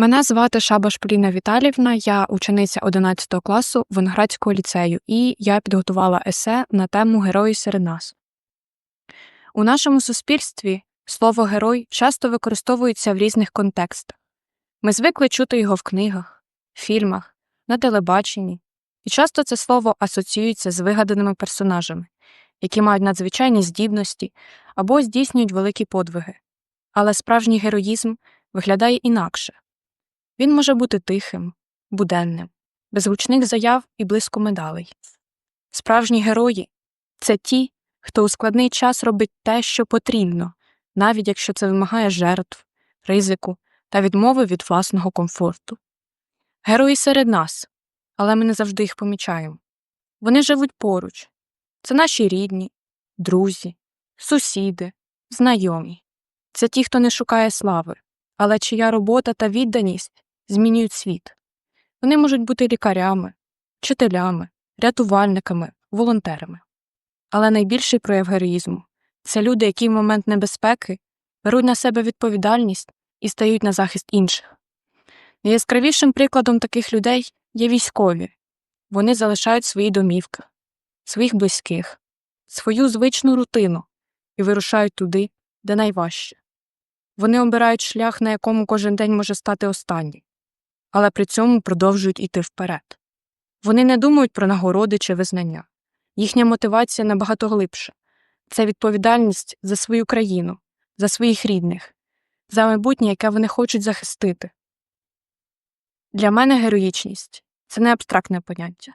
Мене звати Шабаш Поліна Віталівна, я учениця 11 класу Виноградського ліцею, і я підготувала есе на тему Герої серед нас. У нашому суспільстві слово герой часто використовується в різних контекстах. Ми звикли чути його в книгах, фільмах, на телебаченні, і часто це слово асоціюється з вигаданими персонажами, які мають надзвичайні здібності або здійснюють великі подвиги. Але справжній героїзм виглядає інакше. Він може бути тихим, буденним, без гучних заяв і близько медалей. Справжні герої це ті, хто у складний час робить те, що потрібно, навіть якщо це вимагає жертв, ризику та відмови від власного комфорту. Герої серед нас, але ми не завжди їх помічаємо. Вони живуть поруч. Це наші рідні, друзі, сусіди, знайомі. Це ті, хто не шукає слави, але чия робота та відданість змінюють світ. Вони можуть бути лікарями, вчителями, рятувальниками, волонтерами. Але найбільший прояв героїзму це люди, які в момент небезпеки беруть на себе відповідальність і стають на захист інших. Найяскравішим прикладом таких людей є військові. Вони залишають свої домівки, своїх близьких, свою звичну рутину і вирушають туди, де найважче. Вони обирають шлях, на якому кожен день може стати останній, але при цьому продовжують іти вперед. Вони не думають про нагороди чи визнання. Їхня мотивація набагато глибша це відповідальність за свою країну, за своїх рідних, за майбутнє, яке вони хочуть захистити. Для мене героїчність це не абстрактне поняття.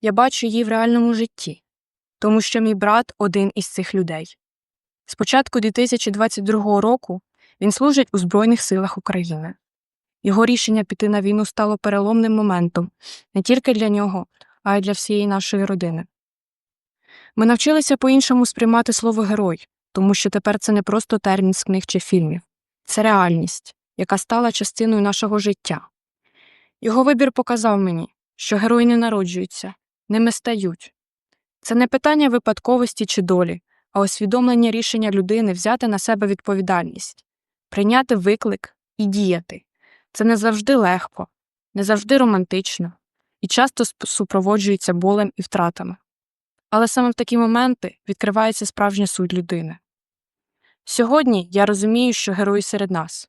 Я бачу її в реальному житті, тому що мій брат один із цих людей. З початку 2022 року він служить у Збройних силах України. Його рішення піти на війну стало переломним моментом не тільки для нього, а й для всієї нашої родини. Ми навчилися по-іншому сприймати слово герой, тому що тепер це не просто термін з книг чи фільмів, це реальність, яка стала частиною нашого життя. Його вибір показав мені, що герої не народжуються, ними стають. Це не питання випадковості чи долі, а усвідомлення рішення людини взяти на себе відповідальність, прийняти виклик і діяти. Це не завжди легко, не завжди романтично і часто супроводжується болем і втратами. Але саме в такі моменти відкривається справжня суть людини. Сьогодні я розумію, що герої серед нас.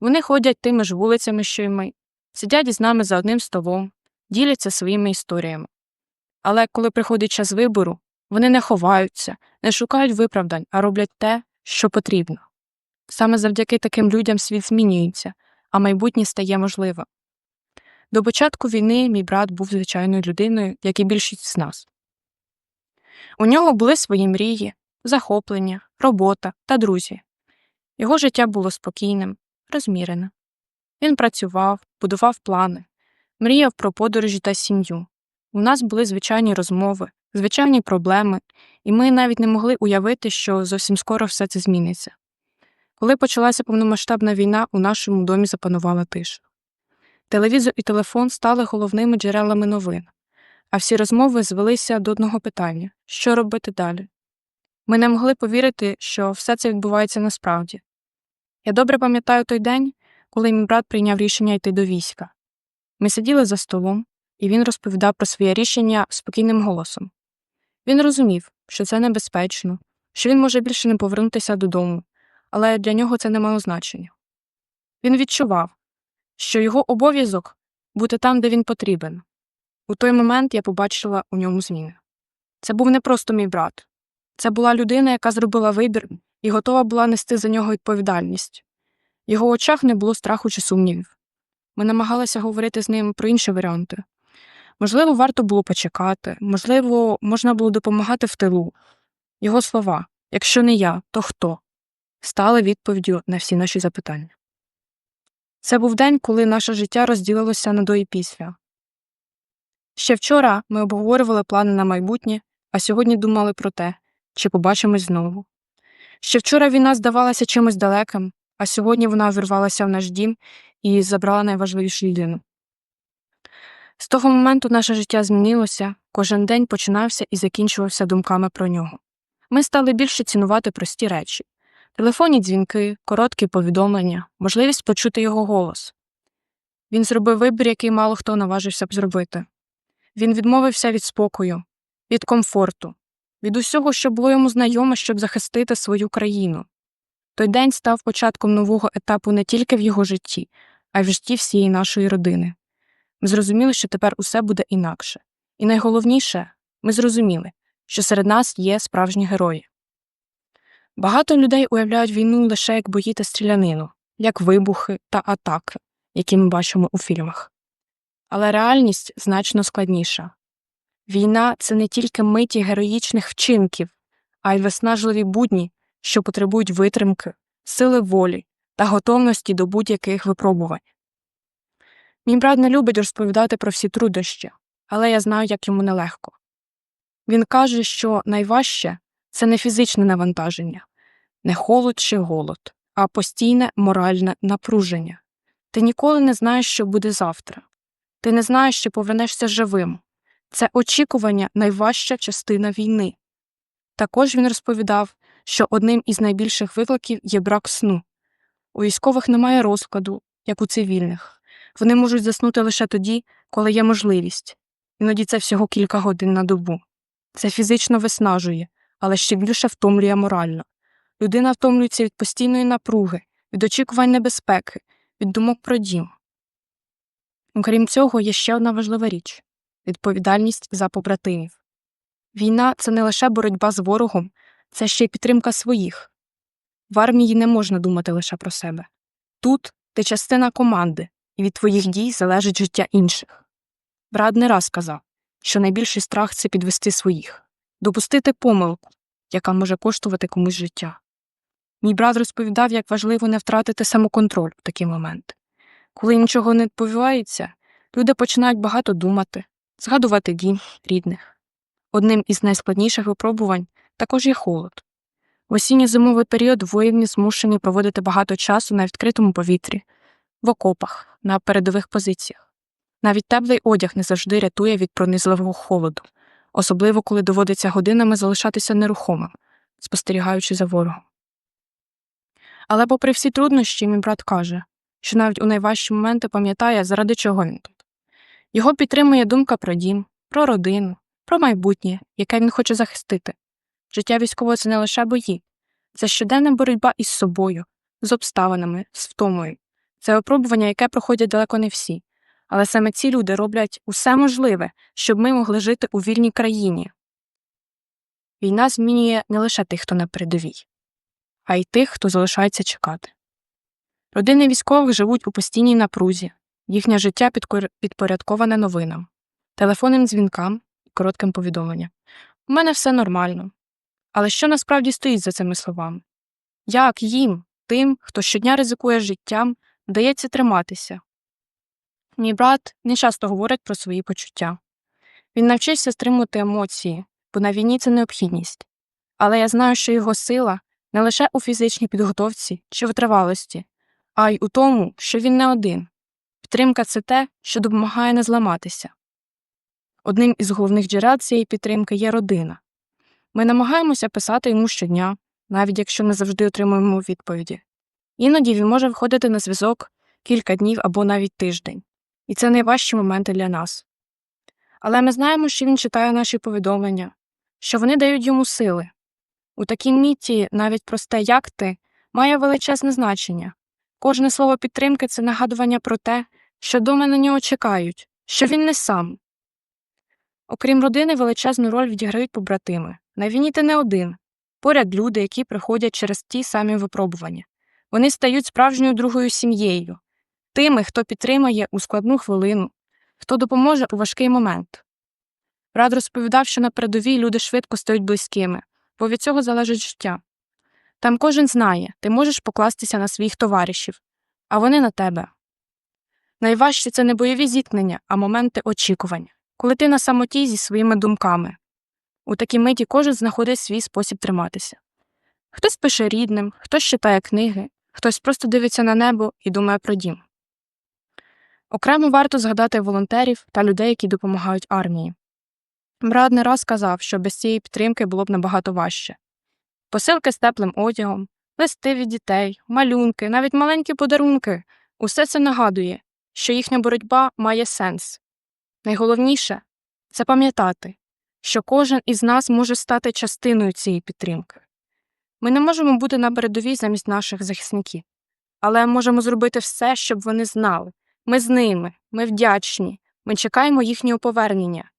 Вони ходять тими ж вулицями, що й ми, сидять із нами за одним столом, діляться своїми історіями. Але коли приходить час вибору, вони не ховаються, не шукають виправдань, а роблять те, що потрібно. Саме завдяки таким людям світ змінюється, а майбутнє стає можливим. До початку війни мій брат був звичайною людиною, як і більшість з нас. У нього були свої мрії, захоплення, робота та друзі. Його життя було спокійним, розміреним. Він працював, будував плани, мріяв про подорожі та сім'ю. У нас були звичайні розмови, звичайні проблеми, і ми навіть не могли уявити, що зовсім скоро все це зміниться. Коли почалася повномасштабна війна, у нашому домі запанувала тиша. Телевізор і телефон стали головними джерелами новин, а всі розмови звелися до одного питання що робити далі. Ми не могли повірити, що все це відбувається насправді. Я добре пам'ятаю той день, коли мій брат прийняв рішення йти до війська. Ми сиділи за столом, і він розповідав про своє рішення спокійним голосом. Він розумів, що це небезпечно, що він може більше не повернутися додому, але для нього це не мало значення. Він відчував, що його обов'язок бути там, де він потрібен. У той момент я побачила у ньому зміни. Це був не просто мій брат, це була людина, яка зробила вибір і готова була нести за нього відповідальність. В його очах не було страху чи сумнівів. Ми намагалися говорити з ним про інші варіанти. Можливо, варто було почекати, можливо, можна було допомагати в тилу. Його слова якщо не я, то хто? Стали відповіддю на всі наші запитання. Це був день, коли наше життя розділилося на до і після. Ще вчора ми обговорювали плани на майбутнє, а сьогодні думали про те, чи побачимось знову. Ще вчора війна здавалася чимось далеким, а сьогодні вона вирвалася в наш дім і забрала найважливішу людину. З того моменту наше життя змінилося, кожен день починався і закінчувався думками про нього. Ми стали більше цінувати прості речі телефонні дзвінки, короткі повідомлення, можливість почути його голос. Він зробив вибір, який мало хто наважився б зробити. Він відмовився від спокою, від комфорту, від усього, що було йому знайоме, щоб захистити свою країну. Той день став початком нового етапу не тільки в його житті, а й в житті всієї нашої родини. Ми зрозуміли, що тепер усе буде інакше. І найголовніше, ми зрозуміли, що серед нас є справжні герої. Багато людей уявляють війну лише як бої та стрілянину, як вибухи та атаки, які ми бачимо у фільмах. Але реальність значно складніша. Війна це не тільки миті героїчних вчинків, а й виснажливі будні, що потребують витримки, сили волі та готовності до будь-яких випробувань. Мій брат не любить розповідати про всі труднощі, але я знаю, як йому нелегко. Він каже, що найважче це не фізичне навантаження, не холод чи голод, а постійне моральне напруження. Ти ніколи не знаєш, що буде завтра. Ти не знаєш, чи повернешся живим. Це очікування найважча частина війни. Також він розповідав, що одним із найбільших викликів є брак сну. У військових немає розкладу, як у цивільних. Вони можуть заснути лише тоді, коли є можливість. Іноді це всього кілька годин на добу. Це фізично виснажує, але ще більше втомлює морально. Людина втомлюється від постійної напруги, від очікувань небезпеки, від думок про дім. Окрім цього, є ще одна важлива річ відповідальність за побратимів. Війна це не лише боротьба з ворогом, це ще й підтримка своїх. В армії не можна думати лише про себе. Тут ти частина команди, і від твоїх дій залежить життя інших. Брат не раз казав, що найбільший страх це підвести своїх, допустити помилку, яка може коштувати комусь життя. Мій брат розповідав, як важливо не втратити самоконтроль в такі моменти. Коли нічого не відбувається, люди починають багато думати, згадувати дім рідних. Одним із найскладніших випробувань також є холод. В осінньо-зимовий період воїни змушені проводити багато часу на відкритому повітрі, в окопах, на передових позиціях. Навіть теплий одяг не завжди рятує від пронизливого холоду, особливо коли доводиться годинами залишатися нерухомим, спостерігаючи за ворогом. Але, попри всі труднощі, мій брат каже, що навіть у найважчі моменти пам'ятає, заради чого він тут. Його підтримує думка про дім, про родину, про майбутнє, яке він хоче захистити. Життя військового це не лише бої, це щоденна боротьба із собою, з обставинами, з втомою. Це випробування, яке проходять далеко не всі. Але саме ці люди роблять усе можливе, щоб ми могли жити у вільній країні. Війна змінює не лише тих, хто на передовій, а й тих, хто залишається чекати. Родини військових живуть у постійній напрузі, їхнє життя підпорядковане новинам, телефонним дзвінкам і коротким повідомленням. У мене все нормально. Але що насправді стоїть за цими словами? Як їм, тим, хто щодня ризикує життям, вдається триматися? Мій брат не часто говорить про свої почуття. Він навчився стримувати емоції, бо на війні це необхідність. Але я знаю, що його сила не лише у фізичній підготовці чи витривалості, а й у тому, що він не один. Підтримка це те, що допомагає не зламатися. Одним із головних джерел цієї підтримки є родина. Ми намагаємося писати йому щодня, навіть якщо не завжди отримуємо відповіді. Іноді він може виходити на зв'язок кілька днів або навіть тиждень, і це найважчі моменти для нас. Але ми знаємо, що він читає наші повідомлення, що вони дають йому сили. У такій міті навіть просте як ти має величезне значення. Кожне слово підтримки це нагадування про те, що дома на нього чекають, що він не сам. Окрім родини, величезну роль відіграють побратими. На війні ти не один. Поряд люди, які приходять через ті самі випробування. Вони стають справжньою другою сім'єю, тими, хто підтримає у складну хвилину, хто допоможе у важкий момент. Рад розповідав, що на передовій люди швидко стають близькими, бо від цього залежить життя. Там кожен знає, ти можеш покластися на своїх товаришів, а вони на тебе. Найважче це не бойові зіткнення, а моменти очікування, коли ти на самоті зі своїми думками. У такій миті кожен знаходить свій спосіб триматися. Хтось пише рідним, хтось читає книги, хтось просто дивиться на небо і думає про дім. Окремо варто згадати волонтерів та людей, які допомагають армії. Брат не раз казав, що без цієї підтримки було б набагато важче. Посилки з теплим одягом, листи від дітей, малюнки, навіть маленькі подарунки усе це нагадує, що їхня боротьба має сенс. Найголовніше це пам'ятати, що кожен із нас може стати частиною цієї підтримки. Ми не можемо бути на передовій замість наших захисників, але можемо зробити все, щоб вони знали. Ми з ними, ми вдячні, ми чекаємо їхнього повернення.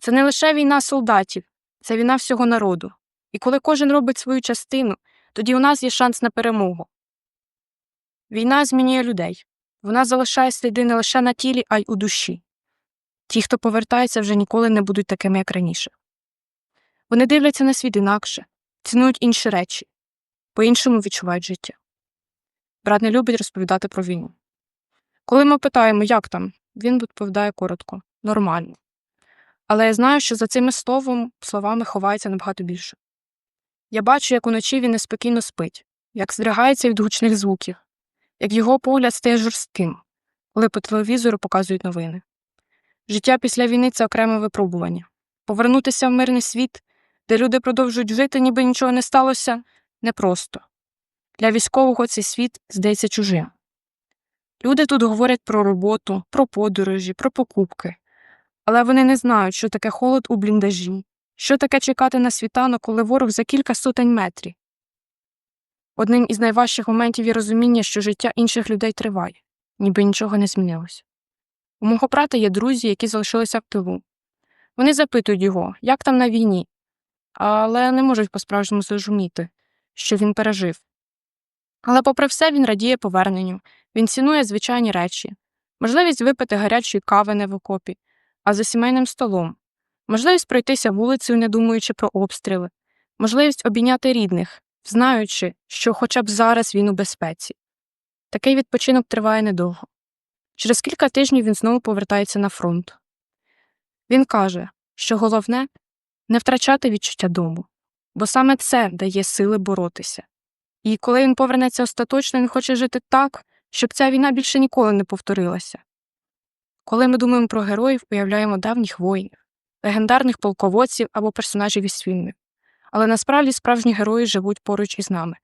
Це не лише війна солдатів, це війна всього народу. І коли кожен робить свою частину, тоді у нас є шанс на перемогу. Війна змінює людей. Вона залишає сліди не лише на тілі, а й у душі. Ті, хто повертається, вже ніколи не будуть такими, як раніше. Вони дивляться на світ інакше, цінують інші речі, по-іншому відчувають життя. Брат не любить розповідати про війну. Коли ми питаємо, як там, він відповідає коротко, нормально. Але я знаю, що за цими словом, словами ховається набагато більше. Я бачу, як уночі він неспокійно спить, як здригається від гучних звуків, як його погляд стає жорстким, коли по телевізору показують новини. Життя після війни це окреме випробування. Повернутися в мирний світ, де люди продовжують жити, ніби нічого не сталося, непросто. Для військового цей світ здається чужим. Люди тут говорять про роботу, про подорожі, про покупки, але вони не знають, що таке холод у бліндажі, що таке чекати на світанок, коли ворог за кілька сотень метрів. Одним із найважчих моментів є розуміння, що життя інших людей триває, ніби нічого не змінилося. У мого брата є друзі, які залишилися в тилу. Вони запитують його, як там на війні, але не можуть по-справжньому зрозуміти, що він пережив. Але, попри все, він радіє поверненню, він цінує звичайні речі, можливість випити гарячої кави не в окопі, а за сімейним столом, можливість пройтися вулицею, не думаючи про обстріли, можливість обійняти рідних, знаючи, що хоча б зараз він у безпеці. Такий відпочинок триває недовго. Через кілька тижнів він знову повертається на фронт. Він каже, що головне не втрачати відчуття дому, бо саме це дає сили боротися. І коли він повернеться остаточно, він хоче жити так, щоб ця війна більше ніколи не повторилася. Коли ми думаємо про героїв, уявляємо давніх воїнів, легендарних полководців або персонажів із фільмів. Але насправді справжні герої живуть поруч із нами.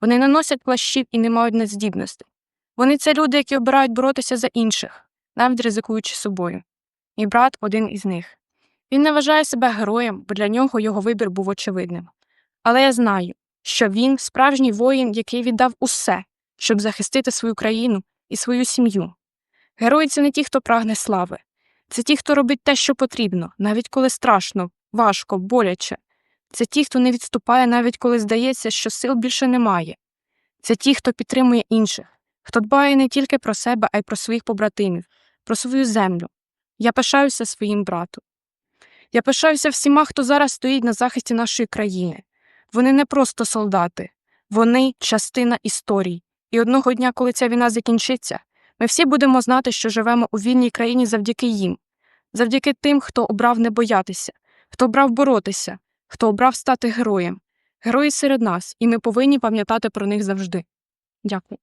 Вони не носять плащів і не мають надздібностей. Вони це люди, які обирають боротися за інших, навіть ризикуючи собою. Мій брат один із них. Він не вважає себе героєм, бо для нього його вибір був очевидним. Але я знаю, що він справжній воїн, який віддав усе, щоб захистити свою країну і свою сім'ю. Герої це не ті, хто прагне слави, це ті, хто робить те, що потрібно, навіть коли страшно, важко, боляче. Це ті, хто не відступає, навіть коли здається, що сил більше немає. Це ті, хто підтримує інших, хто дбає не тільки про себе, а й про своїх побратимів, про свою землю. Я пишаюся своїм братом. Я пишаюся всіма, хто зараз стоїть на захисті нашої країни. Вони не просто солдати, вони частина історії. І одного дня, коли ця війна закінчиться, ми всі будемо знати, що живемо у вільній країні завдяки їм, завдяки тим, хто обрав не боятися, хто обрав боротися, хто обрав стати героєм. Герої серед нас, і ми повинні пам'ятати про них завжди. Дякую.